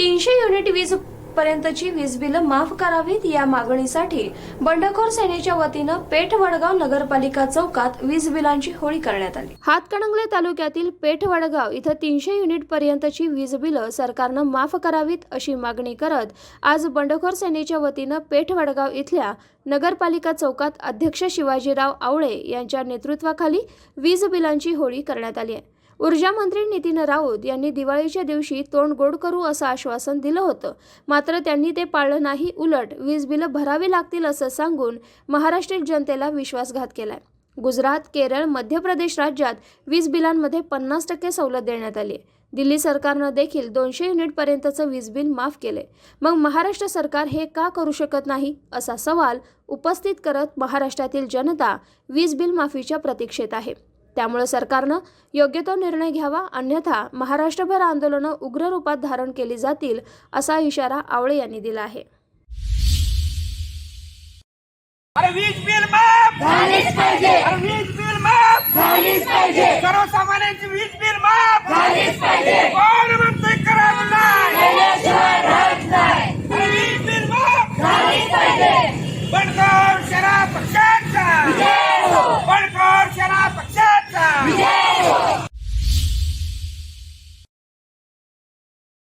तीनशे युनिट वीज पर्यंतची वीज बिलं माफ करावीत या मागणीसाठी बंडखोर सेनेच्या वतीनं पेठ वडगाव नगरपालिका चौकात वीज बिलांची होळी करण्यात आली. हातकणंगले तालुक्यातील पेठ वडगाव इथं तीनशे युनिट पर्यंतची वीज बिलं सरकारनं माफ करावीत अशी मागणी करत आज बंडखोर सेनेच्या वतीनं पेठ वडगाव इथल्या नगरपालिका चौकात अध्यक्ष शिवाजीराव आवळे यांच्या नेतृत्वाखाली वीज बिलांची होळी करण्यात आली आहे. ऊर्जा मंत्री नितीन राऊत यांनी दिवाळीच्या दिवशी तोंड गोड करू असं आश्वासन दिलं होतं. मात्र त्यांनी ते पाळलं नाही. उलट वीज बिलं भरावी लागतील असं सांगून महाराष्ट्रीय जनतेला विश्वासघात केलाय. गुजरात केरळ मध्य प्रदेश राज्यात वीज बिलांमध्ये पन्नास टक्के सवलत देण्यात आली आहे. दिल्ली सरकारनं देखील दोनशे युनिटपर्यंतचं वीज बिल माफ केले मग महाराष्ट्र सरकार हे का करू शकत नाही? असा सवाल उपस्थित करत महाराष्ट्रातील जनता वीज बिल माफीच्या प्रतीक्षेत आहे. त्यामुळे सरकारनं योग्य तो निर्णय घ्यावा अन्यथा महाराष्ट्रभर आंदोलनं उग्र रूपात धारण केली जातील असा इशारा आवळे यांनी दिला आहे.